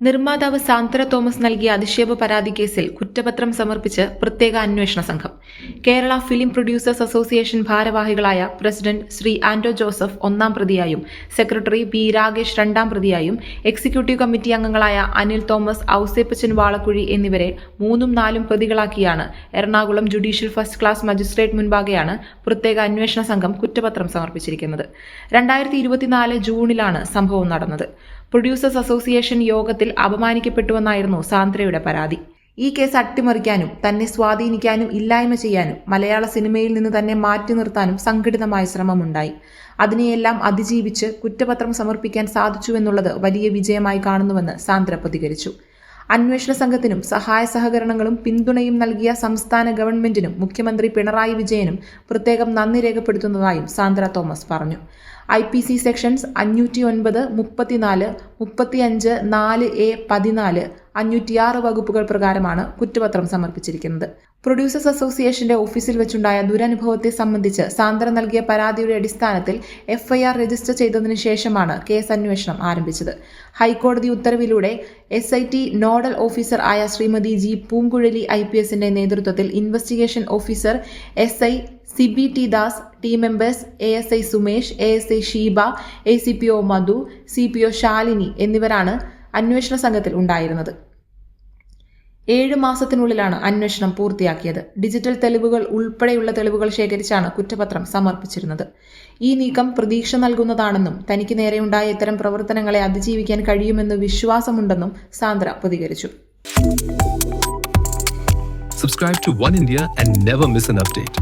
നിർമ്മാതാവ് സാന്ദ്ര തോമസ് നൽകിയ അധിക്ഷേപ പരാതി കേസിൽ കുറ്റപത്രം സമർപ്പിച്ച് പ്രത്യേക അന്വേഷണ സംഘം. കേരള ഫിലിം പ്രൊഡ്യൂസേഴ്സ് അസോസിയേഷൻ ഭാരവാഹികളായ പ്രസിഡന്റ് ശ്രീ ആന്റോ ജോസഫ് ഒന്നാം പ്രതിയായും സെക്രട്ടറി ബി രാഗേഷ് രണ്ടാം പ്രതിയായും എക്സിക്യൂട്ടീവ് കമ്മിറ്റി അംഗങ്ങളായ അനിൽ തോമസ് ഔസേപ്പച്ചൻ വാളക്കുഴി എന്നിവരെ മൂന്നും നാലും പ്രതികളാക്കിയാണ് Ernakulam judicial first class magistrate മുൻപാകെയാണ് പ്രത്യേക അന്വേഷണ സംഘം കുറ്റപത്രം സമർപ്പിച്ചിരിക്കുന്നത്. രണ്ടായിരത്തി ജൂണിലാണ് സംഭവം നടന്നത്. പ്രൊഡ്യൂസേഴ്സ് അസോസിയേഷൻ യോഗത്തിൽ അപമാനിക്കപ്പെട്ടുവെന്നായിരുന്നു സാന്ദ്രയുടെ പരാതി. ഈ കേസ് അട്ടിമറിക്കാനും തന്നെ സ്വാധീനിക്കാനും ഇല്ലായ്മ ചെയ്യാനും മലയാള സിനിമയിൽ നിന്ന് തന്നെ മാറ്റി നിർത്താനും സംഘടിതമായ ശ്രമമുണ്ടായി. അതിനെയെല്ലാം അതിജീവിച്ച് കുറ്റപത്രം സമർപ്പിക്കാൻ സാധിച്ചുവെന്നുള്ളത് വലിയ വിജയമായി കാണുന്നുവെന്ന് സാന്ദ്ര പ്രതികരിച്ചു. അന്വേഷണ സംഘത്തിനും സഹായ സഹകരണങ്ങളും പിന്തുണയും നൽകിയ സംസ്ഥാന ഗവൺമെന്റിനും മുഖ്യമന്ത്രി പിണറായി വിജയനും പ്രത്യേകം നന്ദി രേഖപ്പെടുത്തുന്നതായും സാന്ദ്ര തോമസ് പറഞ്ഞു. ഐ പി സി സെക്ഷൻസ് അഞ്ഞൂറ്റി ഒൻപത് മുപ്പത്തിനാല് മുപ്പത്തിയഞ്ച് നാല് എ പതിനാല് അഞ്ഞൂറ്റിയാറ് വകുപ്പുകൾ പ്രകാരമാണ് കുറ്റപത്രം സമർപ്പിച്ചിരിക്കുന്നത്. പ്രൊഡ്യൂസേഴ്സ് അസോസിയേഷന്റെ ഓഫീസിൽ വെച്ചുണ്ടായ ദുരനുഭവത്തെ സംബന്ധിച്ച് സാന്ദ്ര നൽകിയ പരാതിയുടെ അടിസ്ഥാനത്തിൽ എഫ്ഐആർ രജിസ്റ്റർ ചെയ്തതിനു ശേഷമാണ് കേസ് അന്വേഷണം ആരംഭിച്ചത്. ഹൈക്കോടതി ഉത്തരവിലൂടെ S I T nodal officer ആയ Shrimati G Poonguzhali I P എസിന്റെ നേതൃത്വത്തിൽ investigation officer S I Sibi T Das team members A S I Sumesh A S I Sheeba A C P O Madhu C P O Shalini എന്നിവരാണ് അന്വേഷണ സംഘത്തിൽ ഉണ്ടായിരുന്നത്. ഏഴ് മാസത്തിനുള്ളിലാണ് അന്വേഷണം പൂർത്തിയാക്കിയത്. Digital തെളിവുകൾ ഉൾപ്പെടെയുള്ള തെളിവുകൾ ശേഖരിച്ചാണ് കുറ്റപത്രം സമർപ്പിച്ചിരുന്നത്. ഈ നീക്കം പ്രതീക്ഷ നൽകുന്നതാണെന്നും തനിക്ക് നേരെയുണ്ടായ ഇത്തരം പ്രവർത്തനങ്ങളെ അതിജീവിക്കാൻ കഴിയുമെന്ന് വിശ്വാസമുണ്ടെന്നും സാന്ദ്ര പ്രതികരിച്ചു. Subscribe to One India and never miss an update.